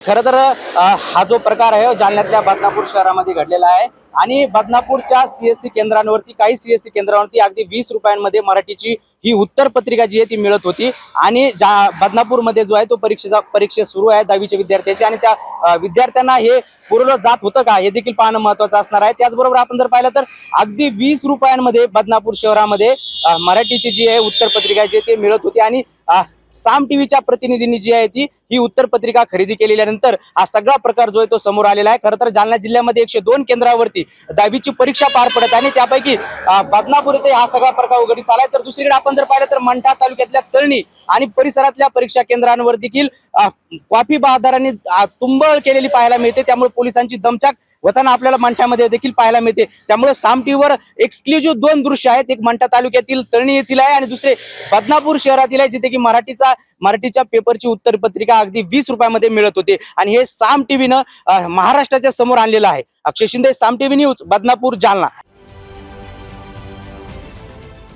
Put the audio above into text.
खरं तर हा जो प्रकार आहे जालन्यातल्या बदनापूर शहरामध्ये घडलेला आहे. आणि बदनापूरच्या सीएससी केंद्रांवरती काही सीएससी केंद्रांवरती अगदी वीस रुपयांमध्ये मराठीची ही उत्तर पत्रिका जी आहे ती मिळत होती. आणि ज्या बदनापूरमध्ये जो आहे तो परीक्षेचा परीक्षा सुरू आहे दहावीच्या विद्यार्थ्याची. आणि त्या विद्यार्थ्यांना हे पुरवलं जात होतं का? हे देखील पाहणं महत्वाचं असणार आहे. त्याचबरोबर आपण जर पाहिलं तर अगदी वीस रुपयांमध्ये बदनापूर शहरामध्ये मराठीची जी आहे उत्तर पत्रिका जी ते मिळत होती. आणि साम टीव्हीच्या प्रतिनिधींनी जी आहे ती ही उत्तर पत्रिका खरेदी केलेल्यानंतर हा सगळा प्रकार जो आहे तो समोर आलेला आहे. खरं तर जालना जिल्ह्यामध्ये एकशे दोन केंद्रावरती दहावीची परीक्षा पार पडत आणि त्यापैकी बदनापूर येथे हा सगळा प्रकार उघडीस आलाय. तर दुसरीकडे आपण जर पाहिलं तर मंठा तालुक्यातल्या तळणी आणि परिसरातल्या परीक्षा केंद्रांवर देखील कॉफी बहादारांनी तुंबळ केलेली पाहायला मिळते. त्यामुळे पोलिसांची दमछाक होताना आपल्याला मंठ्यामध्ये देखील पाहायला मिळते. त्यामुळे साम टीव्हीवर एक्सक्लुझिव्ह दोन दृश्य आहेत. एक मंठा तालुक्यातील तळणी येथील आहे आणि दुसरे बदनापूर शहरातील आहे जिथे की मराठीचा मराठीच्या पेपरची उत्तर पत्रिका अगदी वीस रुपयामध्ये मिळत होते. आणि हे साम टीव्हीनं महाराष्ट्राच्या समोर आणलेलं आहे. Akshay Shinde Saam TV news Badnapur Jalna.